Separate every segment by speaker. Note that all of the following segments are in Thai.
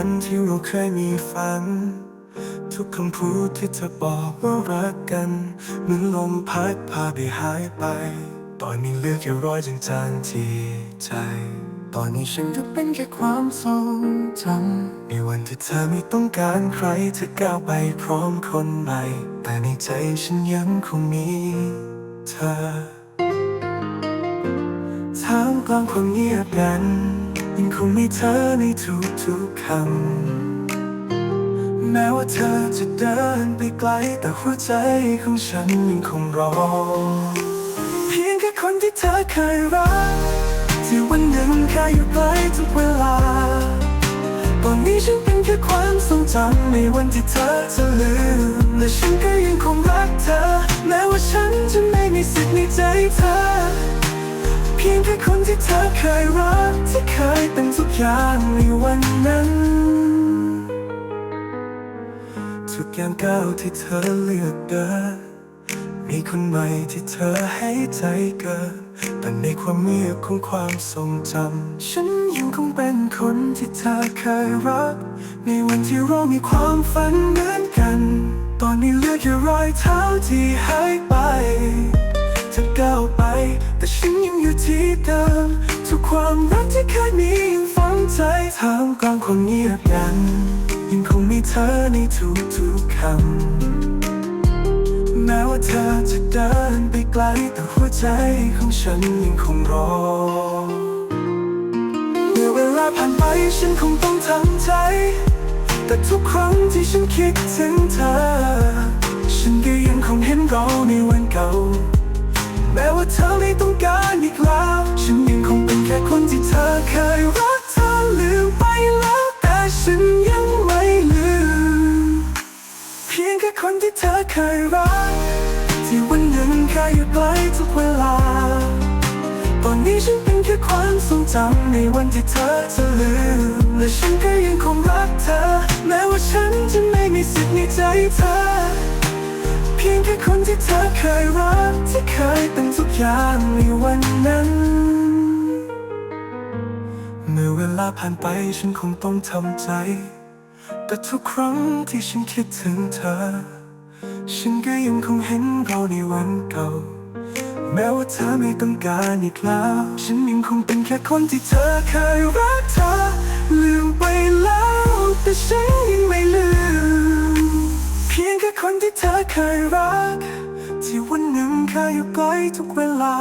Speaker 1: นั้นที่เราเคยมีฝัน ทุกคำพูดที่เธอบอกว่ารักกันเหมือนลมพัดพาไปหายไป ตอนนี้เหลือแค่รอยจางๆที่ใจ ตอนนี้ฉันก็เป็นแค่ความทรงจำในวันที่เธอไม่ต้องการใครเธอก้าวไปพร้อมคนใหม่ แต่ในใจฉันยังคงมีเธอท่ามกลางความเงียบงัน ยังคงมีเธอในทุกๆคำ แม้ว่าเธอจะเดินไปไกล แต่หัวใจของฉันยังคงรอ เพียงแค่คนที่เธอเคยรัก ที่วันหนึ่งเคยอยู่ใกล้ทุกเวลา ตอนนี้ฉันเป็นแค่ความทรงจำในวันที่เธอจะลืม และฉันก็ยังคงรักเธอ แม้ว่าฉันจะไม่มีสิทธิ์ในใจเธอ พียงแค่คนที่เธอเคยรักที่เคยเป็นทุกอย่างในวันนั้น ทุกอย่างก้าวที่เธอเลือกเดินมีคนใหม่ที่เธอให้ใจเกินแต่ในความเงียบของความทรงจำฉันยังคงเป็นคนที่เธอเคยรัก ในวันที่เรามีความฝันเหมือนกัน ตอนนี้เหลือแค่รอยเท้าที่หายไปเธอก้าวไปแต่ฉันยัง ที่เดิมทุกความรักที่เคยมียังฝังใจท่ามกลางความเงียบงันยังคงมีเธอในทุกๆคำแม้ว่าเธอจะเดินไปไกลแต่หัวใจของฉันยังคงรอเมื่อเวลาผ่านไปฉันคงต้องทำใจ แต่ทุกครั้งที่ฉันคิดถึงเธอ ฉันก็ยังคงเห็นเราในวันเก่า ว่าเธอไม่ต้องการอีกแล้ว ฉันยังคงเป็นแค่คนที่เธอเคยรักเธอลืมไปแล้ว แต่ฉันยังไม่ลืม เพียงแค่คนที่เธอเคยรัก ที่วันหนึ่งเคยอยู่ใกล้ทุกเวลา ตอนนี้ฉันเป็นแค่ความทรงจำในวันที่เธอจะลืม และฉันก็ยังคงรักเธอ แม้ว่าฉันจะไม่มีสิทธิ์ในใจเธอ พียงแค่คนที่เธอเคยรักที่เคยเป็นทุกอย่างในวันนั้น เมื่อเวลาผ่านไปฉันคงต้องทำใจ แต่ทุกครั้งที่ฉันคิดถึงเธอ ฉันก็ยังคงเห็นเราในวันเก่า แม้ว่าเธอไม่ต้องการอีกแล้ว ฉันยังคงเป็นแค่คนที่เธอเคยรักเธอลืมไปแล้วแต่ฉัน ที่เธอเคยรัก ที่วันหนึ่งเคยอยู่ใกล้ทุกเวลา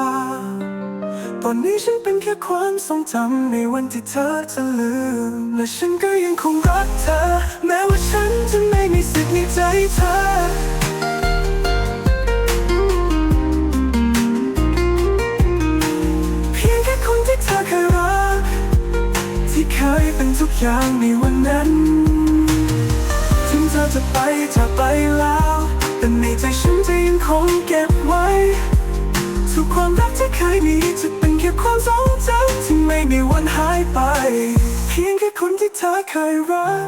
Speaker 1: ตอนนี้ฉันเป็นแค่ความทรงจำในวันที่เธอจะลืม และฉันก็ยังคงรักเธอ แม้ว่าฉันจะไม่มีสิทธิ์ในใจเธอเพียงแค่คนที่เธอเคยรักที่เคยเป็นทุกอย่างในวัน ธอจะไปจะไปแล้ว แต่ในใจฉันจะยังคงเก็บไว้ ทุกความรักที่เคยมีจะเป็นแค่ความทรงจำที่ไม่มีวันหายไป เพียงแค่คนที่เธอเคยรัก